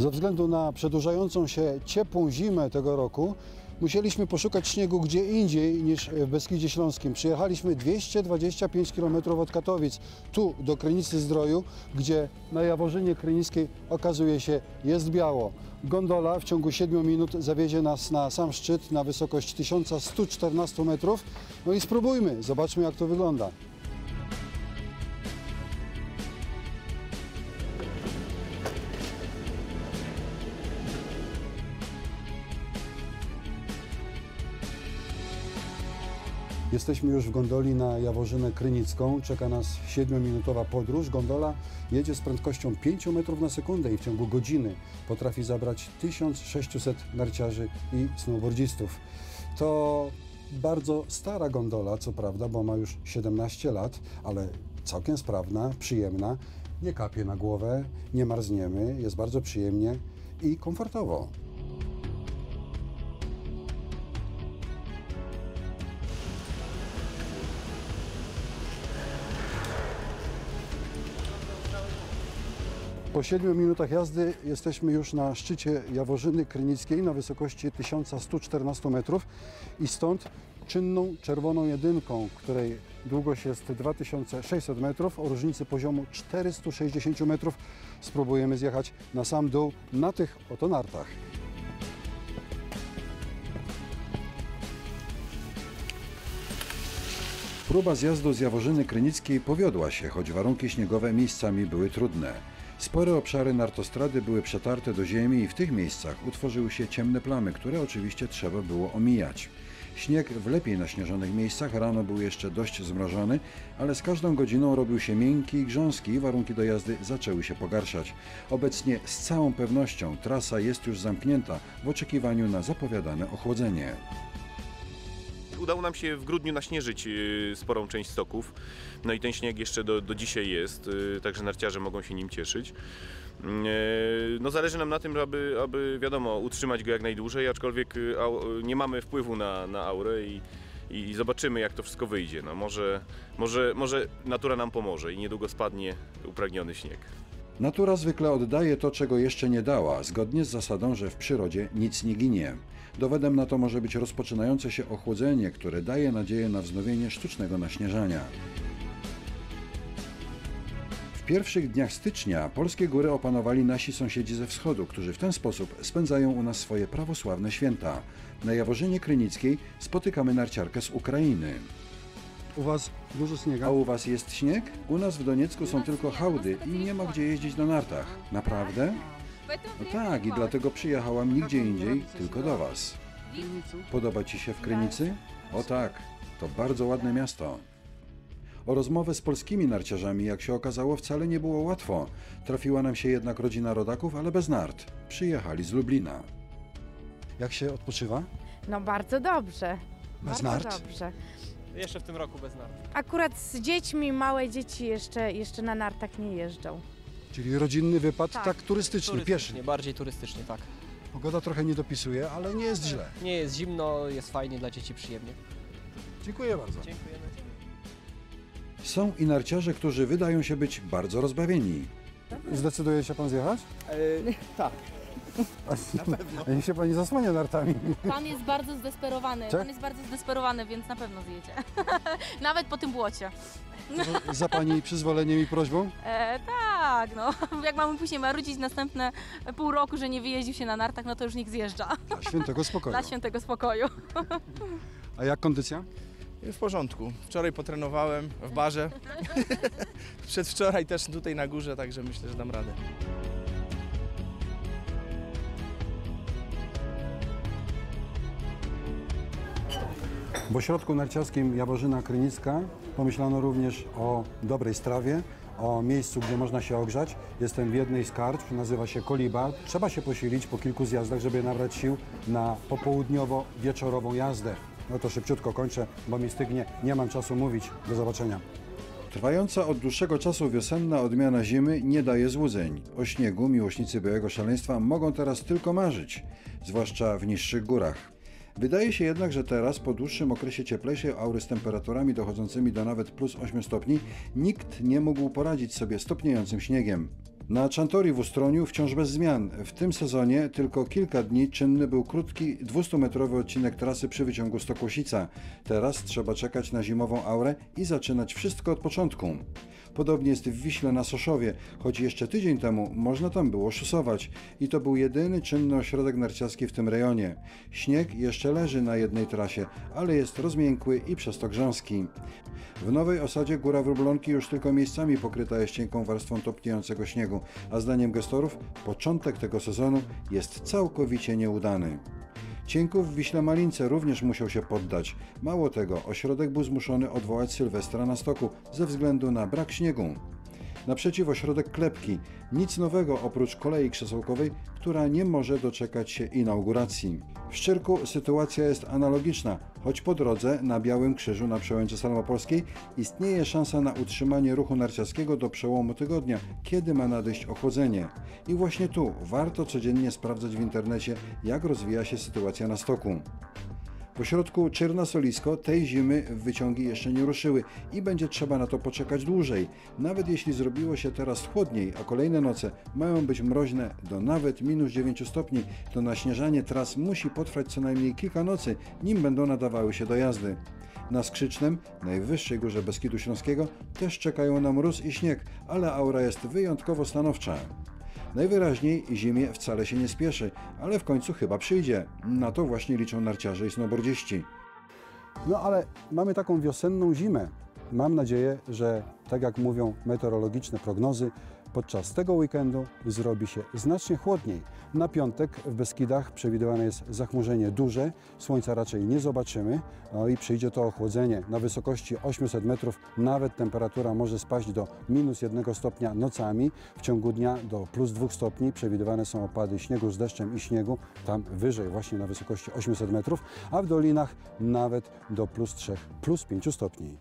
Ze względu na przedłużającą się ciepłą zimę tego roku musieliśmy poszukać śniegu gdzie indziej niż w Beskidzie Śląskim. Przyjechaliśmy 225 km od Katowic, tu do Krynicy Zdroju, gdzie na Jaworzynie Krynickiej okazuje się jest biało. Gondola w ciągu 7 minut zawiezie nas na sam szczyt na wysokość 1114 metrów. No i spróbujmy, zobaczmy jak to wygląda. Jesteśmy już w gondoli na Jaworzynę Krynicką. Czeka nas 7-minutowa podróż. Gondola jedzie z prędkością 5 metrów na sekundę i w ciągu godziny potrafi zabrać 1600 narciarzy i snowboardzistów. To bardzo stara gondola, co prawda, bo ma już 17 lat, ale całkiem sprawna, przyjemna. Nie kapie na głowę, nie marzniemy, jest bardzo przyjemnie i komfortowo. Po 7 minutach jazdy jesteśmy już na szczycie Jaworzyny Krynickiej na wysokości 1114 metrów i stąd czynną czerwoną jedynką, której długość jest 2600 metrów o różnicy poziomu 460 metrów spróbujemy zjechać na sam dół na tych oto nartach. Próba zjazdu z Jaworzyny Krynickiej powiodła się, choć warunki śniegowe miejscami były trudne. Spore obszary nartostrady były przetarte do ziemi i w tych miejscach utworzyły się ciemne plamy, które oczywiście trzeba było omijać. Śnieg w lepiej naśnieżonych miejscach rano był jeszcze dość zmrożony, ale z każdą godziną robił się miękki i grząski i warunki do jazdy zaczęły się pogarszać. Obecnie z całą pewnością trasa jest już zamknięta w oczekiwaniu na zapowiadane ochłodzenie. Udało nam się w grudniu naśnieżyć y, sporą część stoków. No i ten śnieg jeszcze do, do dzisiaj jest, y, także narciarze mogą się nim cieszyć. Y, No zależy nam na tym, aby, aby wiadomo, utrzymać go jak najdłużej, aczkolwiek nie mamy wpływu na, na aurę i, i zobaczymy jak to wszystko wyjdzie. No może, może, może natura nam pomoże i niedługo spadnie upragniony śnieg. Natura zwykle oddaje to, czego jeszcze nie dała, zgodnie z zasadą, że w przyrodzie nic nie ginie. Dowodem na to może być rozpoczynające się ochłodzenie, które daje nadzieję na wznowienie sztucznego naśnieżania. W pierwszych dniach stycznia polskie góry opanowali nasi sąsiedzi ze wschodu, którzy w ten sposób spędzają u nas swoje prawosławne święta. Na Jaworzynie Krynickiej spotykamy narciarkę z Ukrainy. U Was dużo śniega? A u Was jest śnieg? U nas w Doniecku są tylko hałdy i nie ma gdzie jeździć na nartach. Naprawdę? No tak, i dlatego przyjechałam nigdzie indziej, tylko do Was. Podoba Ci się w Krynicy? O tak, to bardzo ładne miasto. O rozmowę z polskimi narciarzami, jak się okazało, wcale nie było łatwo. Trafiła nam się jednak rodzina rodaków, ale bez nart. Przyjechali z Lublina. Jak się odpoczywa? No bardzo dobrze. Bez bardzo nart? dobrze. Jeszcze w tym roku bez nart. Akurat z dziećmi, małe dzieci jeszcze, jeszcze na nartach nie jeżdżą. Czyli rodzinny wypad, tak, Tak. turystyczny, pieszy. Bardziej turystycznie, tak. Pogoda trochę nie dopisuje, ale nie jest źle. Nie jest zimno, jest fajnie, dla dzieci przyjemnie. Dziękuję bardzo. Dziękujemy. Są i narciarze, którzy wydają się być bardzo rozbawieni. Zdecyduje się pan zjechać? tak. Na pewno. Niech się pani zasłania nartami. Pan jest bardzo zdesperowany. Tak? Pan jest bardzo zdesperowany, więc na pewno zjedzie. Nawet po tym błocie. Za pani przyzwoleniem i prośbą? E, tak, no. Jak mamy później marudzić następne pół roku, że nie wyjeździł się na nartach, no to już niech zjeżdża. Dla świętego spokoju. Dla świętego spokoju. A jak kondycja? W porządku. Wczoraj potrenowałem w barze. Przedwczoraj też tutaj na górze, także myślę, że dam radę. W ośrodku narciarskim Jaworzyna Krynicka pomyślano również o dobrej strawie, o miejscu, gdzie można się ogrzać. Jestem w jednej z karcz, nazywa się Koliba. Trzeba się posilić po kilku zjazdach, żeby nabrać sił na popołudniowo-wieczorową jazdę. No to szybciutko kończę, bo mi stygnie. Nie mam czasu mówić. Do zobaczenia. Trwająca od dłuższego czasu wiosenna odmiana zimy nie daje złudzeń. O śniegu miłośnicy białego szaleństwa mogą teraz tylko marzyć, zwłaszcza w niższych górach. Wydaje się jednak, że teraz, po dłuższym okresie cieplejszej aury z temperaturami dochodzącymi do nawet plus 8 stopni, nikt nie mógł poradzić sobie z topniejącym śniegiem. Na Czantori w Ustroniu wciąż bez zmian. W tym sezonie tylko kilka dni czynny był krótki 200-metrowy odcinek trasy przy wyciągu Stokłosica. Teraz trzeba czekać na zimową aurę i zaczynać wszystko od początku. Podobnie jest w Wiśle na Soszowie, choć jeszcze tydzień temu można tam było szusować i to był jedyny czynny ośrodek narciarski w tym rejonie. Śnieg jeszcze leży na jednej trasie, ale jest rozmiękły i przez to grząski. W nowej osadzie Góra Wróblonki już tylko miejscami pokryta jest cienką warstwą topniejącego śniegu, a zdaniem gestorów początek tego sezonu jest całkowicie nieudany. Cienków w Wiśle Malince również musiał się poddać. Mało tego, ośrodek był zmuszony odwołać Sylwestra na stoku ze względu na brak śniegu. Naprzeciw ośrodek Klepki. Nic nowego oprócz kolei krzesełkowej, która nie może doczekać się inauguracji. W Szczyrku sytuacja jest analogiczna, choć po drodze na Białym Krzyżu na przełęczy Salmopolskiej istnieje szansa na utrzymanie ruchu narciarskiego do przełomu tygodnia, kiedy ma nadejść ochłodzenie. I właśnie tu warto codziennie sprawdzać w internecie, jak rozwija się sytuacja na stoku. W ośrodku Czerna-Solisko tej zimy wyciągi jeszcze nie ruszyły i będzie trzeba na to poczekać dłużej. Nawet jeśli zrobiło się teraz chłodniej, a kolejne noce mają być mroźne do nawet minus 9 stopni, to naśnieżanie tras musi potrwać co najmniej kilka nocy, nim będą nadawały się do jazdy. Na Skrzycznem, najwyższej górze Beskidu Śląskiego, też czekają na mróz i śnieg, ale aura jest wyjątkowo stanowcza. Najwyraźniej zimie wcale się nie spieszy, ale w końcu chyba przyjdzie. Na to właśnie liczą narciarze i snowboardziści. No ale mamy taką wiosenną zimę. Mam nadzieję, że tak jak mówią meteorologiczne prognozy, podczas tego weekendu zrobi się znacznie chłodniej. Na piątek w Beskidach przewidywane jest zachmurzenie duże, słońca raczej nie zobaczymy, no i przyjdzie to ochłodzenie. Na wysokości 800 metrów nawet temperatura może spaść do minus 1 stopnia nocami, w ciągu dnia do plus 2 stopni. Przewidywane są opady śniegu z deszczem i śniegu, tam wyżej właśnie na wysokości 800 metrów, a w dolinach nawet do plus 3, plus 5 stopni.